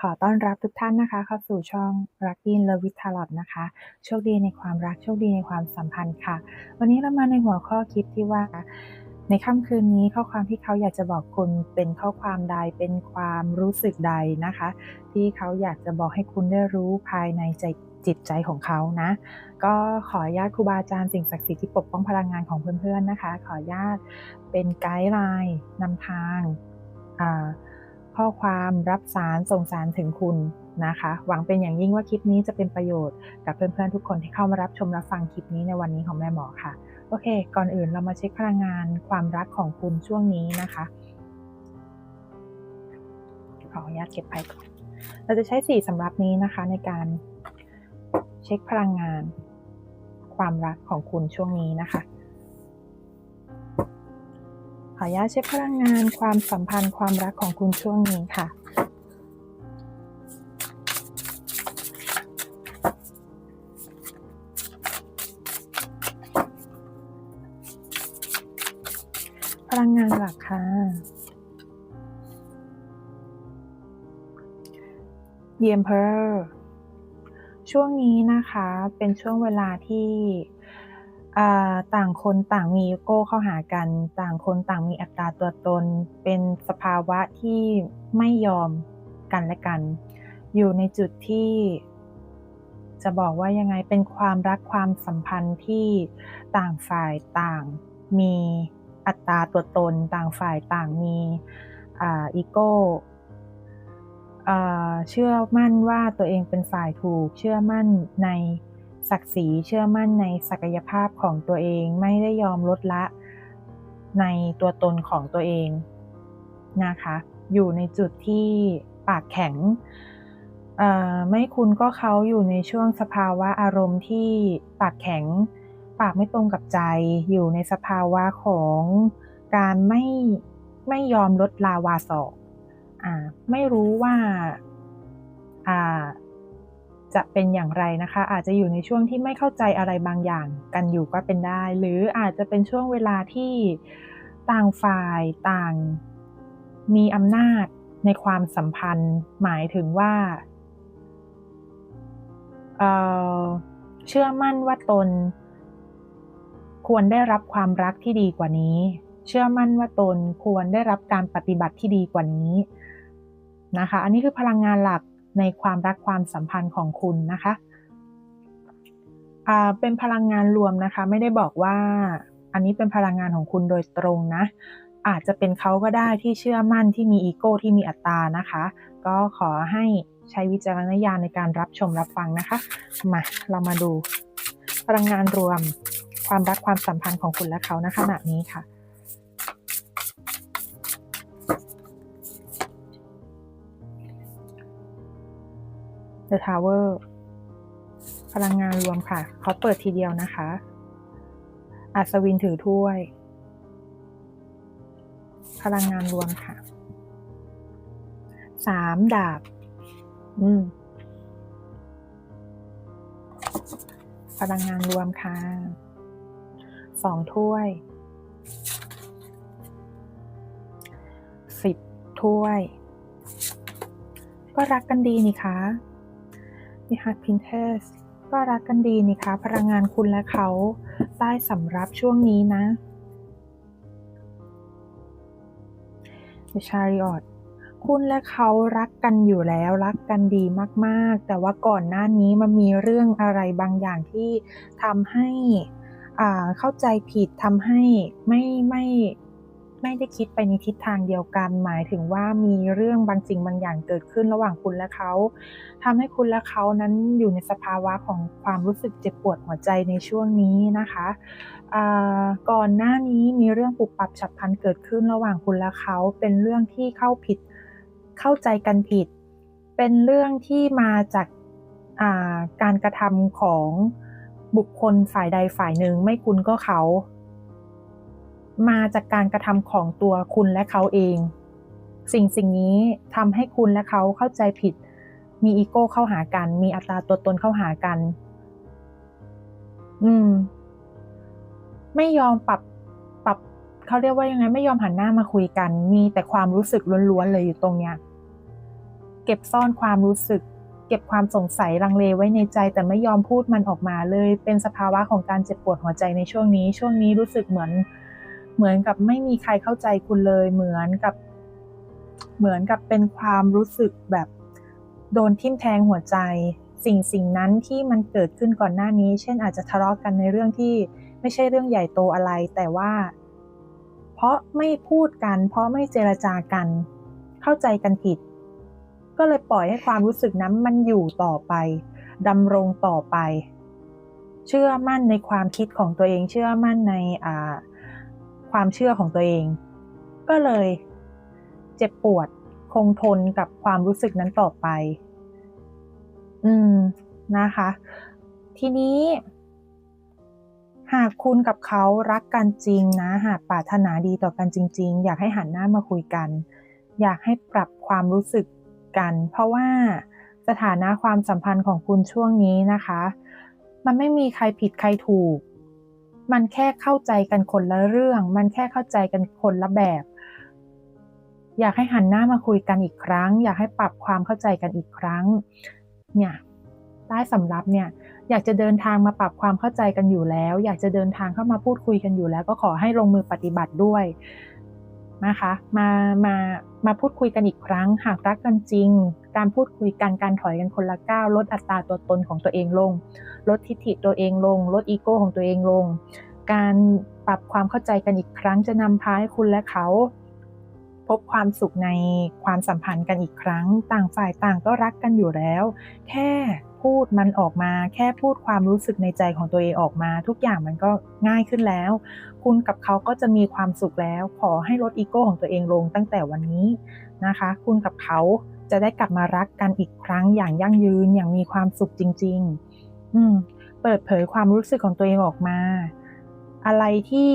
ขอต้อนรับทุกท่านนะคะ เข้าสู่ช่อง Lucky Love with Tarot นะคะ โชคดีในความรัก โชคดีในความสัมพันธ์ค่ะ วันนี้เรามาในหัวข้อคิดที่ว่า ในค่ำคืนนี้ข้อความที่เขาอยากจะบอกคุณเป็นข้อความใดเป็นความรู้สึกใดนะคะ ที่เขาอยากจะบอกให้คุณได้รู้ภายในใจจิตใจของเขานะ ก็ขออนุญาตครูบาอาจารย์สิ่งศักดิ์สิทธิ์ที่ปกป้องพลังงานของเพื่อนๆนะคะ ขออนุญาตเป็นไกด์ไลน์นำทางอ่า ข้อความรับสารส่งสารถึงคุณนะคะ หวังเป็นอย่างยิ่งว่าคลิปนี้จะเป็นประโยชน์กับเพื่อนๆทุกคนที่เข้ามารับชมรับฟังคลิปนี้ในวันนี้ของแม่หมอค่ะ โอเค ก่อนอื่นเรามาเช็คพลังงานความรักของคุณช่วงนี้นะคะ ขออนุญาตเก็บไปก่อน เราจะใช้สีสำรับนี้นะคะในการเช็คพลังงานความรักของคุณช่วงนี้นะคะ ขออนุญาตเช็คพลังงานความสัมพันธ์ความรักของคุณช่วงนี้ค่ะพลังงานหลักค่ะ The Emperor ช่วงนี้นะคะเป็นช่วงเวลาที่ ต่างคนต่างมีอีโก้เข้าหากัน ต่างคนต่างมีอัตราตัวตน เป็นสภาวะที่ไม่ยอมกันและกัน อยู่ในจุดที่จะบอกว่ายังไงเป็นความรักความสัมพันธ์ที่ต่างฝ่ายต่างมีอัตราตัวตน ต่างฝ่ายต่างมีอีโก้เชื่อมั่นว่าตัวเองเป็นฝ่ายถูก เชื่อมั่นใน ศักดิ์ศรีเชื่อมั่นในศักยภาพของตัวเองไม่ได้ยอมลดละในตัวตนของตัวเองนะคะ อยู่ในจุดที่ปากแข็งไม่คุณก็เขาอยู่ในช่วงสภาวะอารมณ์ที่ปากแข็ง ปากไม่ตรงกับใจ อยู่ในสภาวะของการไม่ไม่ยอมลดลาวาศอกอไม่รู้ว่า จะเป็นอย่างไรนะคะ อาจจะอยู่ในช่วงที่ไม่เข้าใจอะไรบางอย่างกันอยู่ก็เป็นได้ หรืออาจจะเป็นช่วงเวลาที่ต่างฝ่ายต่างมีอำนาจในความสัมพันธ์หมายถึงว่าเเชื่อมั่นว่าตน ควรได้รับความรักที่ดีกว่านี้ เชื่อมั่นว่าตนควรได้รับการปฏิบัติที่ดีกว่านี้นะคะ อันนี้คือพลังงานหลัก ในความรักความสัมพันธ์ของคุณนะคะเป็นพลังงานรวมนะคะ ไม่ได้บอกว่าอันนี้เป็นพลังงานของคุณโดยตรงนะ อาจจะเป็นเขาก็ได้ที่เชื่อมั่นที่มีอีโก้ที่มีอัตตานะคะ ก็ขอให้ใช้วิจารณญาณในการรับชมรับฟังนะคะมาเรามาดูพลังงานรวมความรักความสัมพันธ์ของคุณและเขาณขณะนี้ค่ะ The Tower พลังงานรวมค่ะ เขาเปิดทีเดียวนะคะ อัศวินถือถ้วย พลังงานรวมค่ะ สามดาบ อืม พลังงานรวมค่ะ สองถ้วย สิบถ้วย ก็รักกันดีนี่คะ นี่ฮัตพินเทสก็รักกันดีนี่คะพลังงานคุณและเขาใต้สำรับช่วงนี้นะ The Chariot คุณและเขารักกันอยู่แล้วรักกันดีมาก ๆ แต่ว่าก่อนหน้านี้มันมีเรื่องอะไรบางอย่างที่ทำให้อ่าเข้าใจผิดทำให้ไม่ไม่ ไม่ได้คิดไปในทิศทางเดียวกัน หมายถึงว่ามีเรื่องบางสิ่งบางอย่างเกิดขึ้นระหว่างคุณและเขาทำให้คุณและเขานั้นอยู่ในสภาวะของความรู้สึกเจ็บปวดหัวใจในช่วงนี้นะคะก่อนหน้านี้มีเรื่องปุบปับฉับพลันเกิดขึ้นระหว่างคุณและเขา เป็นเรื่องที่เข้าผิดเข้าใจกันผิด เป็นเรื่องที่มาจากาการกระทำของบุคคลฝ่ายใดฝ่ายหนึ่งไม่คุณก็เขา มาจากการกระทำของตัวคุณและเขาเอง สิ่งสิ่งนี้ทำให้คุณและเขาเข้าใจผิด มีอีโก้เข้าหากัน มีอัตราตัวตนเข้าหากัน อืม ไม่ยอมปรับปรับเขาเรียกว่ายังไง ไม่ยอมหันหน้ามาคุยกัน มีแต่ความรู้สึกล้วนๆเลยอยู่ตรงเนี้ย เก็บซ่อนความรู้สึกเก็บความสงสัยลังเลไว้ในใจแต่ไม่ยอมพูดมันออกมาเลย เป็นสภาวะของการเจ็บปวดหัวใจในช่วงนี้ ช่วงนี้รู้สึกเหมือน เหมือนกับไม่มีใครเข้าใจคุณเลย เหมือนกับ เหมือนกับเป็นความรู้สึกแบบโดนทิ่มแทงหัวใจ สิ่งสิ่งนั้นที่มันเกิดขึ้นก่อนหน้านี้ เช่นอาจจะทะเลาะกันในเรื่องที่ไม่ใช่เรื่องใหญ่โตอะไร แต่ว่า เพราะไม่พูดกัน เพราะไม่เจรจากัน เข้าใจกันผิด ก็เลยปล่อยให้ความรู้สึกนั้นมันอยู่ต่อไปดำรงต่อไป เชื่อมั่นในความคิดของตัวเอง เชื่อมั่นในอ่า ความเชื่อของตัวเอง ก็เลย เจ็บปวดคงทนกับความรู้สึกนั้นต่อไป อืมนะคะ ทีนี้ หากคุณกับเขารักกันจริงนะ หากปรารถนาดีต่อกันจริง ๆ อยากให้หันหน้ามาคุยกัน อยากให้ปรับความรู้สึกกัน เพราะว่าสถานะความสัมพันธ์ของคุณช่วงนี้นะคะ มันไม่มีใครผิดใครถูก มันแค่เข้าใจกันคนละเรื่อง มันแค่เข้าใจกันคนละแบบ อยากให้หันหน้ามาคุยกันอีกครั้ง อยากให้ปรับความเข้าใจกันอีกครั้ง เนี่ยได้สำรับเนี่ย อยากจะเดินทางมาปรับความเข้าใจกันอยู่แล้ว อยากจะเดินทางเข้ามาพูดคุยกันอยู่แล้ว ก็ขอให้ลงมือปฏิบัติด้วยนะคะ มา มา มาพูดคุยกันอีกครั้ง หากรักกันจริง การพูดคุยกันการถอยกันคนละก้าวลดอัตราตัวตนของตัวเองลง ลดทิฐิตัวเองลง ลดอีโก้ของตัวเองลง การปรับความเข้าใจกันอีกครั้งจะนำพาให้คุณและเขา พบความสุขในความสัมพันธ์กันอีกครั้ง ต่างฝ่ายต่างก็รักกันอยู่แล้ว แค่พูดมันออกมา แค่พูดความรู้สึกในใจของตัวเองออกมา ทุกอย่างมันก็ง่ายขึ้นแล้ว คุณกับเขาก็จะมีความสุขแล้ว ขอให้ลดอีโก้ของตัวเองลงตั้งแต่วันนี้นะคะ คุณกับเขา จะได้กลับมารักกันอีกครั้งอย่างยั่งยืนอย่างมีความสุขจริง ๆ อืม เปิดเผยความรู้สึกของตัวเองออกมา อะไรที่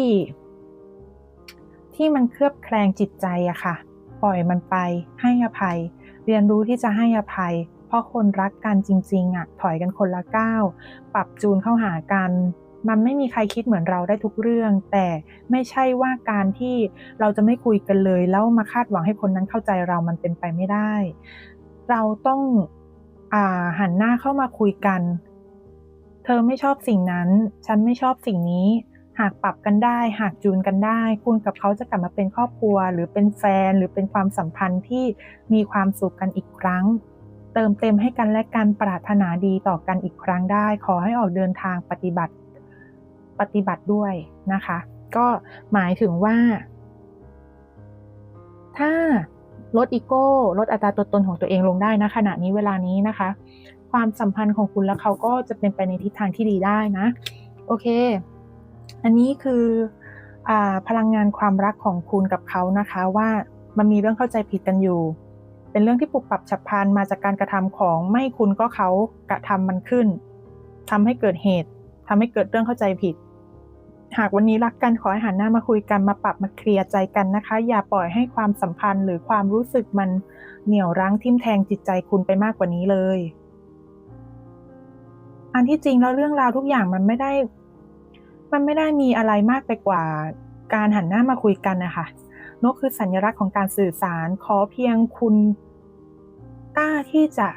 ที่มันเคลือบแคลงจิตใจอะค่ะ ปล่อยมันไป ให้อภัย เรียนรู้ที่จะให้อภัย เพราะคนรักกันจริง ๆอะถอยกันคนละก้าว ปรับจูนเข้าหากัน มันไม่มีใครคิดเหมือนเราได้ทุกเรื่อง แต่ไม่ใช่ว่าการที่เราจะไม่คุยกันเลย แล้วมาคาดหวังให้คนนั้นเข้าใจเรามันเป็นไปไม่ได้ เราต้องอหันหน้าเข้ามาคุยกัน เธอไม่ชอบสิ่งนั้น ฉันไม่ชอบสิ่งนี้ หากปรับกันได้ หากจูนกันได้ คุณกับเขาจะกลับมาเป็นครอบครัว หรือเป็นแฟน หรือเป็นความสัมพันธ์ที่มีความสุขกันอีกครั้งเติมเต็มให้กันและกันปรารถนาดีต่อกันอีกครั้งได้ ขอให้ออกเดินทางปฏิบัติ ปฏิบัติด้วยนะคะ ก็หมายถึงว่า ถ้าลดอีโก้ลดอัตราตัวตนของตัวเองลงได้นะขณะนี้เวลานี้นะคะ ความสัมพันธ์ของคุณและเขาก็จะเป็นไปในทิศทางที่ดีได้นะ โอเค อันนี้คืออพลังงานความรักของคุณกับเขานะคะว่ามันมีเรื่องเข้าใจผิดกันอยู่ เป็นเรื่องที่ปรับปรับฉับพลันมาจากการกระทำของไม่คุณก็เขากระทำมันขึ้นทำให้เกิดเหตุทำให้เกิดเรื่องเข้าใจผิด หากวันนี้รักกันขอให้หันหน้ามาคุยกันมาปรับมาเคลียร์ใจกันนะคะ อย่าปล่อยให้ความสัมพันธ์หรือความรู้สึกมันเหนี่ยวรั้งทิ่มแทงจิตใจคุณไปมากกว่านี้เลย อันที่จริงแล้วเรื่องราวทุกอย่างมันไม่ได้ มันไม่ได้มีอะไรมากไปกว่าการหันหน้ามาคุยกันนะคะนกคือสัญลักษณ์ของการสื่อสารขอเพียงคุณกล้าที่จะ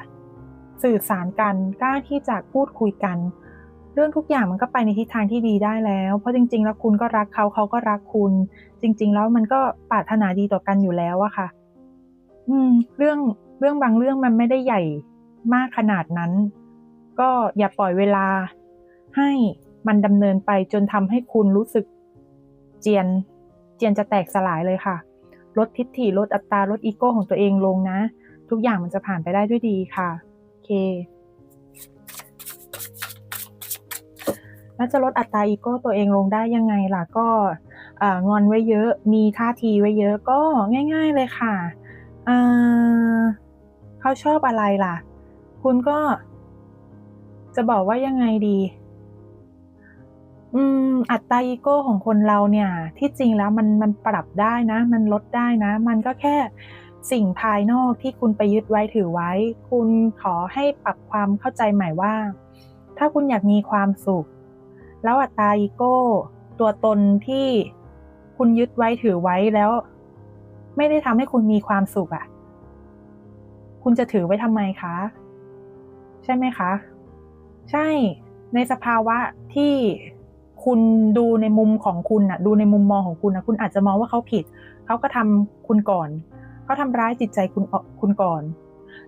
สื่อสารกันกล้าที่จะพูดคุยกัน เรื่องทุกอย่างมันก็ไปในทิศทางที่ดีได้แล้ว เพราะจริง ๆ แล้วคุณก็รักเขาเขาก็รักคุณ จริง ๆ แล้วมันก็ปรารถนาดีต่อกันอยู่แล้วอะค่ะ อืม เรื่องเรื่องบางเรื่องมันไม่ได้ใหญ่มากขนาดนั้น ก็อย่าปล่อยเวลา ให้มันดำเนินไปจนทำให้คุณรู้สึกเจียน เจียนจะแตกสลายเลยค่ะ ลดทิฐิลดอัตราลดอีโก้ของตัวเองลงนะ ทุกอย่างมันจะผ่านไปได้ด้วยดีค่ะ โอเค แล้วจะลดอัตราอีโก้ตัวเองลงได้ยังไงล่ะก็งอนไว้เยอะ มีท่าทีไว้เยอะก็ง่าย ๆเลยค่ะเขาชอบอะไรล่ะ คุณก็ จะบอกว่ายังไงดี อืม อัตราอีโก้ของคนเราเนี่ย ที่จริงแล้วมันมันปรับได้นะ มันลดได้นะ มันก็แค่สิ่งภายนอกที่คุณไปยึดไว้ถือไว้ คุณขอให้ปรับความเข้าใจใหม่ว่า ถ้าคุณอยากมีความสุข แล้วอัตราอีโก้ ตัวตนที่คุณยึดไว้ถือไว้แล้ว ไม่ได้ทำให้คุณมีความสุขอะ่ะ คุณจะถือไว้ทำไมคะ ใช่ไหมคะ ใช่ในสภาวะที่คุณดูในมุมของคุณน่ะดูในมุมมองของคุณนะคุณอาจจะมองว่าเขาผิด เขาก็ทำคุณก่อนเขาทำร้ายจิตใจคุณคุณก่อน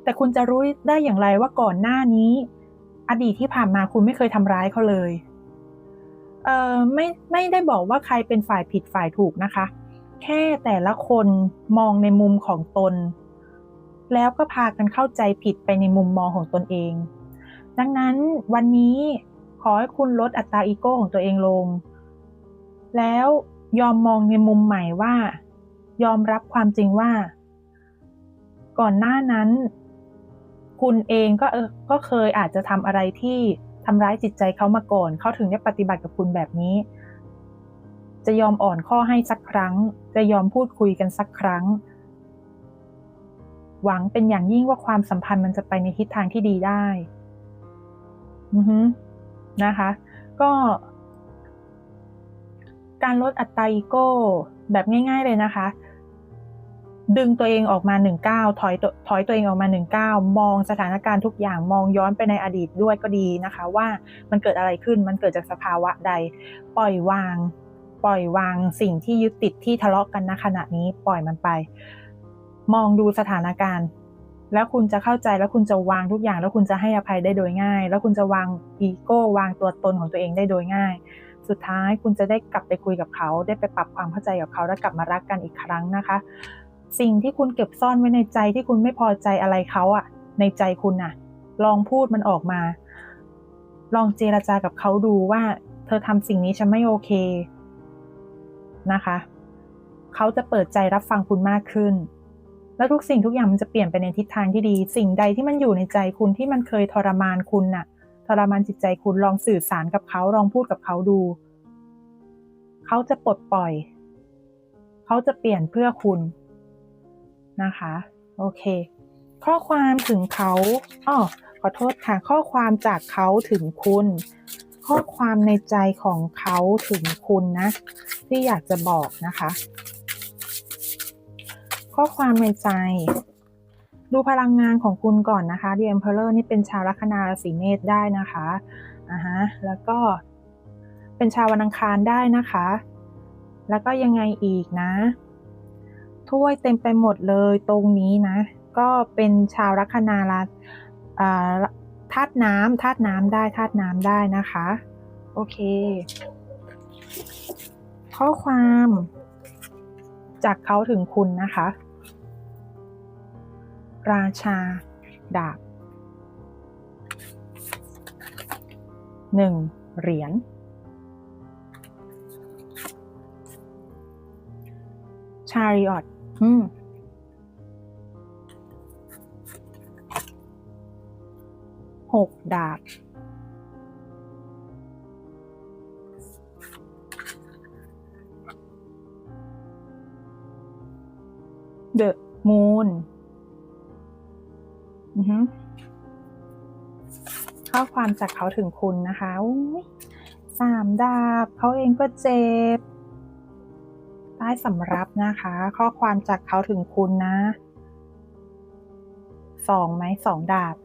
แต่คุณจะรู้ได้อย่างไรว่าก่อนหน้านี้ อดีตที่ผ่านมาคุณไม่เคยทำร้ายเขาเลย เอ่อไม่ไม่ได้บอกว่าใครเป็นฝ่ายผิดฝ่ายถูกนะคะ แค่แต่ละคนมองในมุมของตน แล้วก็พากันเข้าใจผิดไปในมุมมองของตนเอง ดังนั้นวันนี้ขอให้คุณลดอัตราอีโก้ของตัวเองลง แล้วยอมมองในมุมใหม่ว่า ยอมรับความจริงว่า ก่อนหน้านั้น คุณเองก็เออก็เคยอาจจะทำอะไรที่ ทำร้ายจิตใจเขามาก่อน เขาถึงได้ปฏิบัติกับคุณแบบนี้ จะยอมอ่อนข้อให้สักครั้ง จะยอมพูดคุยกันสักครั้ง หวังเป็นอย่างยิ่งว่าความสัมพันธ์มันจะไปในทิศทางที่ดีได้อือฮึนะคะ ก็การลดอัตราอีโก้แบบง่าย ๆ เลยนะคะ ดึงตัวเองออกมาหนึ่งก้าวถอยตัวถอยตัวเองออกมาหนึ่งก้าวมองสถานการณ์ทุกอย่างมองย้อนไปในอดีตด้วยก็ดีนะคะ ว่ามันเกิดอะไรขึ้นมันเกิดจากสภาวะใด ปล่อยวาง ปล่อยวางสิ่งที่ยึดติดที่ทะเลาะกันณขณะนี้ปล่อยมันไป มองดูสถานการณ์ แล้วคุณจะเข้าใจแล้วคุณจะวางทุกอย่าง แล้วคุณจะให้อภัยได้โดยง่าย แล้วคุณจะวางอีโก้วางตัวตนของตัวเองได้โดยง่ายสุดท้ายคุณจะได้กลับไปคุยกับเขา ได้ไปปรับความเข้าใจกับเขา แล้วกลับมารักกันอีกครั้งนะคะ สิ่งที่คุณเก็บซ่อนไว้ในใจที่คุณไม่พอใจอะไรเขาอะในใจคุณน่ะลองพูดมันออกมา ลองเจรจากับเขาดูว่า เธอทำสิ่งนี้ฉันไม่โอเคนะคะ เขาจะเปิดใจรับฟังคุณมากขึ้น แล้วทุกสิ่งทุกอย่างมันจะเปลี่ยนไปในทิศทางที่ดี สิ่งใดที่มันอยู่ในใจคุณที่มันเคยทรมานคุณน่ะ ทรมานจิตใจคุณลองสื่อสารกับเขาลองพูดกับเขาดู เขาจะปลดปล่อย เขาจะเปลี่ยนเพื่อคุณ นะคะ โอเค ข้อความถึงเขาอ๋อขอโทษค่ะ ข้อความจากเขาถึงคุณ ข้อความในใจของเขาถึงคุณนะ ที่อยากจะบอกนะคะ ข้อความในใจ ดูพลังงานของคุณก่อนนะคะ The Emperor นี่เป็นชาวลัคนาราศีเมษได้นะคะอ่าฮะแล้วก็เป็นชาววันอังคารได้นะคะ แล้วก็ยังไงอีกนะ ถ้วยเต็มไปหมดเลยตรงนี้นะ ก็เป็นชาวลัคนาราธาตุน้ำธาตุน้ำได้ธาตุน้ำได้นะคะ โอเค ข้อความจากเขาถึงคุณนะคะ ราชาดาบหนึ่งเหรียญชาริออต อืมหกดาบ The Moon อือฮึข้อความจากเขาถึงคุณนะคะสามดาบเขาเองก็เจ็บ ต้สำรับนะคะ ข้อความจากเขาถึงคุณนะสองไหมสองดาบ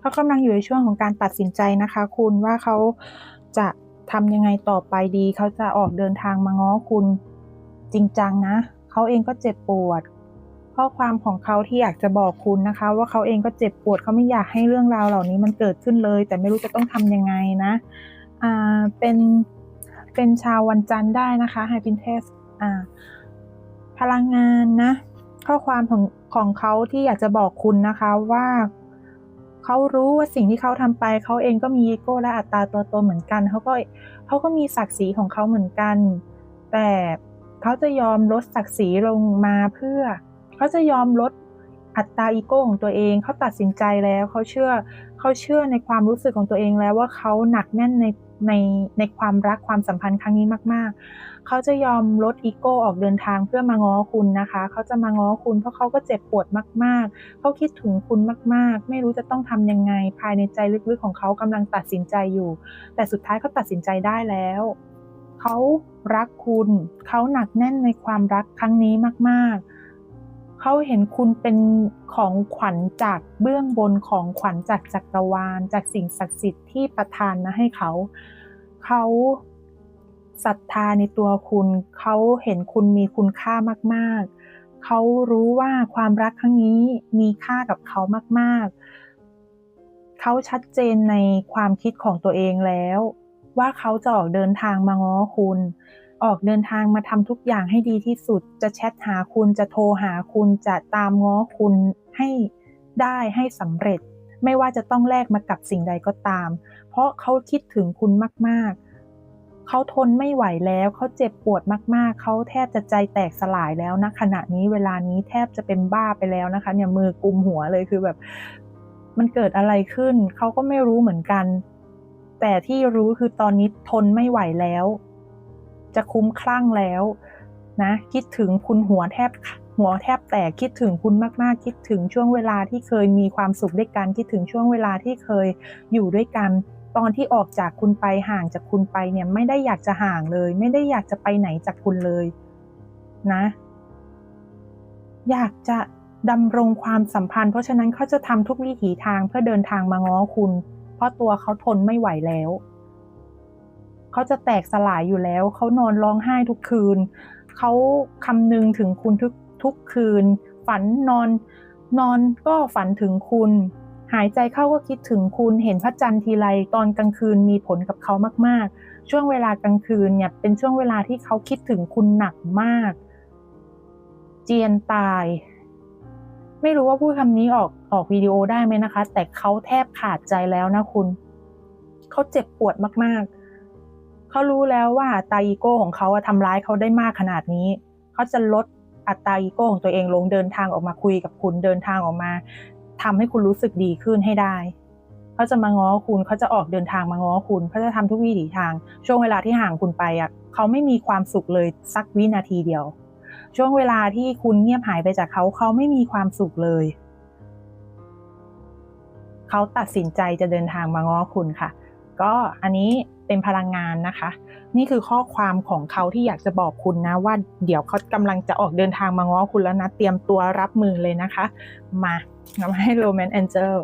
เขากำลังอยู่ในช่วงของการตัดสินใจนะคะ คุณว่าเขาจะทำยังไงต่อไปดี เขาจะออกเดินทางมาง้อคุณจริงจังนะ เขาเองก็เจ็บปวด ข้อความของเขาที่อยากจะบอกคุณนะคะ ว่าเขาเองก็เจ็บปวดเขาไม่อยากให้เรื่องราวเหล่านี้มันเกิดขึ้นเลย แต่ไม่รู้จะต้องทำยังไงนะ อ่าเป็นเป็นชาววันจันทร์ได้นะคะไฮพินเทส อ่าพลังงานนะ ข้อความของของเขาที่อยากจะบอกคุณนะคะว่าเขารู้ว่าสิ่งที่เขาทำไปเขาเองก็มีอีโก้และอัตราตัวตนเหมือนกันเขาก็เขาก็มีศักดิ์ศรีของเขาเหมือนกัน แต่เขาจะยอมลดศักดิ์ศรีลงมาเพื่อเขาจะยอมลดอัตราอีโก้ของตัวเองเขาตัดสินใจแล้วเขาเชื่อเขาเชื่อในความรู้สึกของตัวเองแล้วว่าเขาหนักแน่นในในในความรักความสัมพันธ์ครั้งนี้มาก ๆ เขาจะยอมลดอีโก้ออกเดินทางเพื่อมาง้อคุณนะคะ เขาจะมาง้อคุณเพราะเขาก็เจ็บปวดมาก ๆ เขาคิดถึงคุณมาก ๆ ไม่รู้จะต้องทำยังไง ภายในใจลึก ๆ ของเขากำลังตัดสินใจอยู่ แต่สุดท้ายเขาตัดสินใจได้แล้ว เขารักคุณ เขาหนักแน่นในความรักครั้งนี้มาก ๆเขาเห็นคุณเป็นของขวัญจากเบื้องบนของขวัญจากจักรวาล จากสิ่งศักดิ์สิทธิ์ที่ประทานมาให้เขา เขา ศรัทธาในตัวคุณ เขาเห็นคุณมีคุณค่ามากๆ เขารู้ว่าความรักครั้งนี้มีค่ากับเขามากๆ เขาชัดเจนในความคิดของตัวเองแล้ว ว่าเขาจะออกเดินทางมาง้อคุณ ออกเดินทางมาทำทุกอย่างให้ดีที่สุด จะแชทหาคุณจะโทรหาคุณจะตามง้อคุณให้ได้ให้สำเร็จ ไม่ว่าจะต้องแลกมากับสิ่งใดก็ตาม เพราะเขาคิดถึงคุณมากๆ เขาทนไม่ไหวแล้ว เขาเจ็บปวดมากๆ เขาแทบจะใจแตกสลายแล้วนะขณะนี้เวลานี้แทบจะเป็นบ้าไปแล้วนะคะ เนี่ยมือกุมหัวเลยคือแบบ มันเกิดอะไรขึ้น เขาก็ไม่รู้เหมือนกัน แต่ที่รู้คือตอนนี้ทนไม่ไหวแล้ว จะคุ้มคลั่งแล้วนะคิดถึงคุณหัวแทบหัวแทบแตกคิดถึงคุณมากๆ คิดถึงช่วงเวลาที่เคยมีความสุขด้วยกัน คิดถึงช่วงเวลาที่เคยอยู่ด้วยกัน ตอนที่ออกจากคุณไปห่างจากคุณไปเนี่ยไม่ได้อยากจะห่างเลย ไม่ได้อยากจะไปไหนจากคุณเลยนะ อยากจะดำรงความสัมพันธ์ เพราะฉะนั้นเขาจะทำทุกวิถีทางเพื่อเดินทางมาง้อคุณ เพราะตัวเขาทนไม่ไหวแล้วเขาจะแตกสลายอยู่แล้ว เขานอนร้องไห้ทุกคืน เขาคำนึงถึงคุณทุกทุกคืน ฝันนอนนอนก็ฝันถึงคุณ หายใจเข้าก็คิดถึงคุณเห็นพระจันทร์ทีไรตอนกลางคืนมีผลกับเขามากๆ ช่วงเวลากลางคืนเนี่ยเป็นช่วงเวลาที่เขาคิดถึงคุณหนักมาก เจียนตาย ไม่รู้ว่าพูดคำนี้ออกออกวิดีโอได้ไหมนะคะ แต่เขาแทบขาดใจแล้วนะคุณ เขาเจ็บปวดมากๆ เขารู้แล้วว่าอัตราอีโก้ของเขาทำร้ายเขาได้มากขนาดนี้ เขาจะลดอัตราอีโก้ของตัวเองลงเดินทางออกมาคุยกับคุณเดินทางออกมา ทำให้คุณรู้สึกดีขึ้นให้ได้เขาจะมาง้อคุณเขาจะออกเดินทางมาง้อคุณเขาจะทำทุกวิถีทาง ช่วงเวลาที่ห่างคุณไปอะเขาไม่มีความสุขเลยสักวินาทีเดียว ช่วงเวลาที่คุณเงียบหายไปจากเขาเขาไม่มีความสุขเลยเขาตัดสินใจจะเดินทางมาง้อคุณค่ะ ก็อันนี้เป็นพลังงานนะคะ นี่คือข้อความของเขาที่อยากจะบอกคุณนะว่าเดี๋ยวเขากำลังจะออกเดินทางมาง้อคุณแล้วนะ เตรียมตัวรับมือเลยนะคะ มา ทำให้ Romance Angel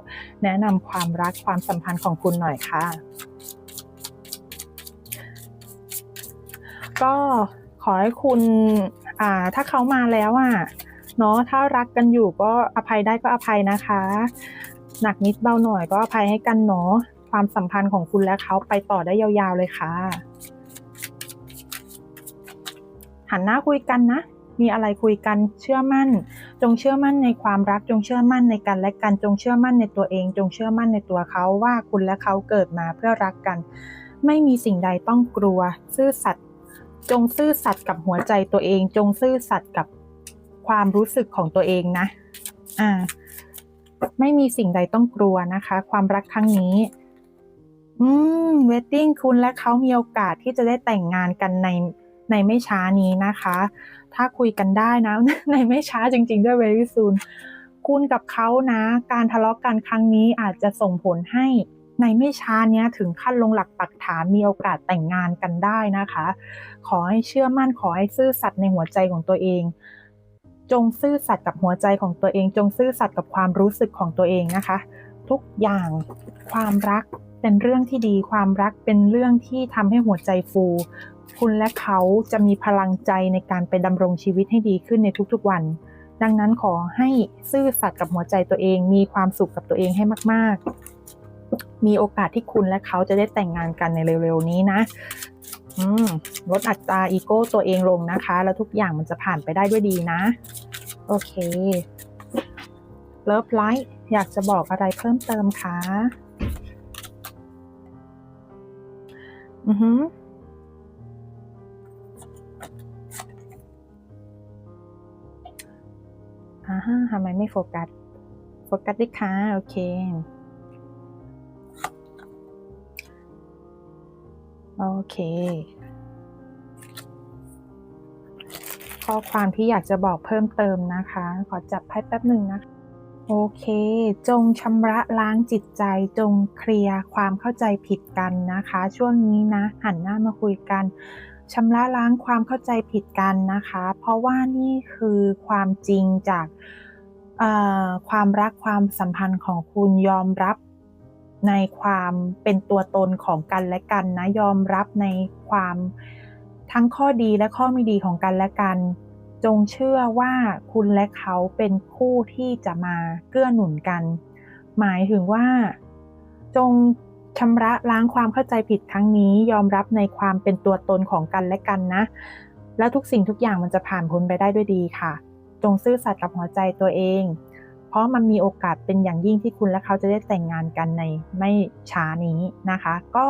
แนะนำความรักความสัมพันธ์ของคุณหน่อยค่ะ ก็ขอให้คุณอ่าถ้าเขามาแล้วอะเนาะถ้ารักกันอยู่ก็อภัยได้ก็อภัยนะคะ หนักนิดเบาหน่อยก็อภัยให้กันเนาะความสัมพันธ์ของคุณและเขาไปต่อได้ยาวๆเลยค่ะ หันหน้าคุยกันนะ มีอะไรคุยกันเชื่อมั่น จงเชื่อมั่นในความรักจงเชื่อมั่นในกันและกันจงเชื่อมั่นในตัวเอง จงเชื่อมั่นในตัวเขาว่าคุณและเขาเกิดมาเพื่อรักกัน ไม่มีสิ่งใดต้องกลัว ซื่อสัตย์จงซื่อสัตย์กับหัวใจตัวเอง จงซื่อสัตย์กับความรู้สึกของตัวเองนะอ่าไม่มีสิ่งใดต้องกลัวนะคะ ความรักครั้งนี้อืมเวดดิ้งคุณและเขามีโอกาสที่จะได้แต่งงานกันในในไม่ช้านี้นะคะถ้าคุยกันได้นะ ในไม่ช้าจริง ๆ ด้วย very soon คุณกับเขานะ การทะเลาะกันครั้งนี้อาจจะส่งผลให้ในไม่ช้าเนี้ยถึงขั้นลงหลักปักฐานมีโอกาสแต่งงานกันได้นะคะ ขอให้เชื่อมั่นขอให้ซื่อสัตย์ในหัวใจของตัวเอง จงซื่อสัตย์กับหัวใจของตัวเอง จงซื่อสัตย์กับความรู้สึกของตัวเองนะคะ ทุกอย่างความรักเป็นเรื่องที่ดีความรักเป็นเรื่องที่ทำให้หัวใจฟู คุณและเขาจะมีพลังใจในการไปดำรงชีวิตให้ดีขึ้นในทุกๆวัน ดังนั้นขอให้ซื่อสัตย์กับหัวใจตัวเอง มีความสุขกับตัวเองให้มากๆ มีโอกาสที่คุณและเขาจะได้แต่งงานกันในเร็วๆนี้นะลดอัตราอีโก้ตัวเองลงนะคะ แล้วทุกอย่างมันจะผ่านไปได้ด้วยดีนะ โอเคเลิฟไลท์อยากจะบอกอะไรเพิ่มเติมคะอือฮึอ่าฮะทำไมไม่โฟกัส โฟกัสดิค่ะ โอเค โอเค ข้อความที่อยากจะบอกเพิ่มเติมนะคะ ขอจับไพ่แป๊บหนึ่งนะคะ โอเค จงชำระล้างจิตใจ จงเคลียร์ความเข้าใจผิดกันนะคะ ช่วงนี้นะ หันหน้ามาคุยกัน ชำระล้างความเข้าใจผิดกันนะคะ เพราะว่านี่คือความจริงจากความรักความสัมพันธ์ของคุณยอมรับในความเป็นตัวตนของกันและกันนะยอมรับในความทั้งข้อดีและข้อไม่ดีของกันและกัน จงเชื่อว่าคุณและเขาเป็นคู่ที่จะมาเกื้อหนุนกัน หมายถึงว่าจง ชำระล้างความเข้าใจผิดครั้งนี้ยอมรับในความเป็นตัวตนของกันและกันนะ แล้วทุกสิ่งทุกอย่างมันจะผ่านพ้นไปได้ด้วยดีค่ะ จงซื่อสัตย์กับหัวใจตัวเอง เพราะมันมีโอกาสเป็นอย่างยิ่งที่คุณและเขาจะได้แต่งงานกันในไม่ช้านี้นะคะ ก็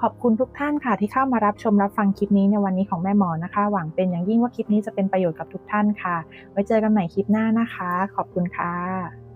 ขอบคุณทุกท่านค่ะที่เข้ามารับชมรับฟังคลิปนี้ในวันนี้ของแม่หมอนะคะ หวังเป็นอย่างยิ่งว่าคลิปนี้จะเป็นประโยชน์กับทุกท่านค่ะ ไว้เจอกันใหม่คลิปหน้านะคะ ขอบคุณค่ะ